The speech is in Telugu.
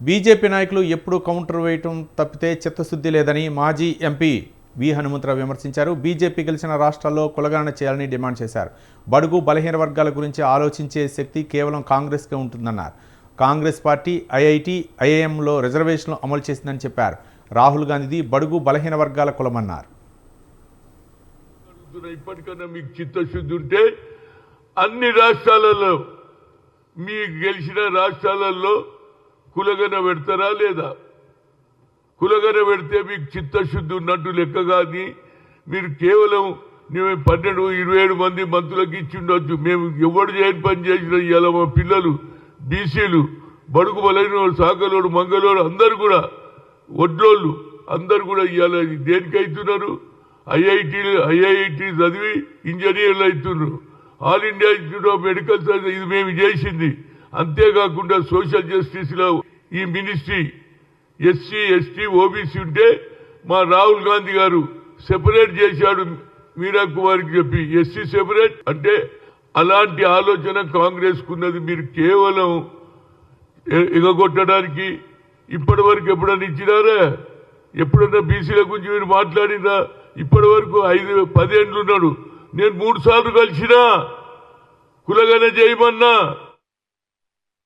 బీజేపీ నాయకులు ఎప్పుడూ కౌంటర్ వేయటం తప్పితే చిత్తశుద్ధి లేదని మాజీ ఎంపీ వి హనుమంతరావు విమర్శించారు. బీజేపీ గెలిచిన రాష్ట్రాల్లో కులగణన చేయాలని డిమాండ్ చేశారు. బడుగు బలహీన వర్గాల గురించి ఆలోచించే శక్తి కేవలం కాంగ్రెస్కే ఉంటుందన్నారు. కాంగ్రెస్ పార్టీ ఐఐటి ఐఐఎంలో రిజర్వేషన్లు అమలు చేసిందని చెప్పారు. రాహుల్ గాంధీది బడుగు బలహీన వర్గాల కులమన్నారు. ఇప్పటికన్నా మీకు చిత్తశుద్ధి ఉంటే అన్ని రాష్ట్రాలలో మీ గెలిచిన రాష్ట్రాలలో కులగన పెడతారా లేదా? కులగన పెడితే మీకు చిత్తశుద్ధి ఉన్నట్టు లెక్క కానీ మీరు కేవలం మేము పన్నెండు ఇరవై ఏడు మంది మంత్రులకు ఇచ్చి ఉండొచ్చు. మేము ఎవడు చేయని పని చేసిన ఇలా మా పిల్లలు బీసీలు బడుగు బలైన సాకలోడు మంగళోడు అందరు కూడా ఒడ్లోళ్ళు అందరు కూడా ఇవాళ దేనికి అవుతున్నారు ఐఐటీలు ఐఐటి చదివి ఇంజనీర్లు అవుతున్నారు all India institute of medical science ఇది మేము చేసింది. అంతేకాకుండా సోషల్ జస్టిస్లో ఈ మినిస్ట్రీ ఎస్సీ ఎస్టీ ఓబీసీ ఉంటే మా రాహుల్ గాంధీ గారు సెపరేట్ చేశాడు మీరా కుమార్కి చెప్పి. ఎస్సీ సెపరేట్ అంటే అలాంటి ఆలోచన కాంగ్రెస్ కున్నది మీరు కేవలం ఎగగొట్టడానికి ఇప్పటి వరకు ఎప్పుడన్నా ఇచ్చినారా? ఎప్పుడన్నా బీసీల గురించి మీరు మాట్లాడినా ఇప్పటి వరకు ఐదు పదేండ్లు ఉన్నాడు నేను మూడు సార్లు కలిసినా కులగన చేయమన్నా.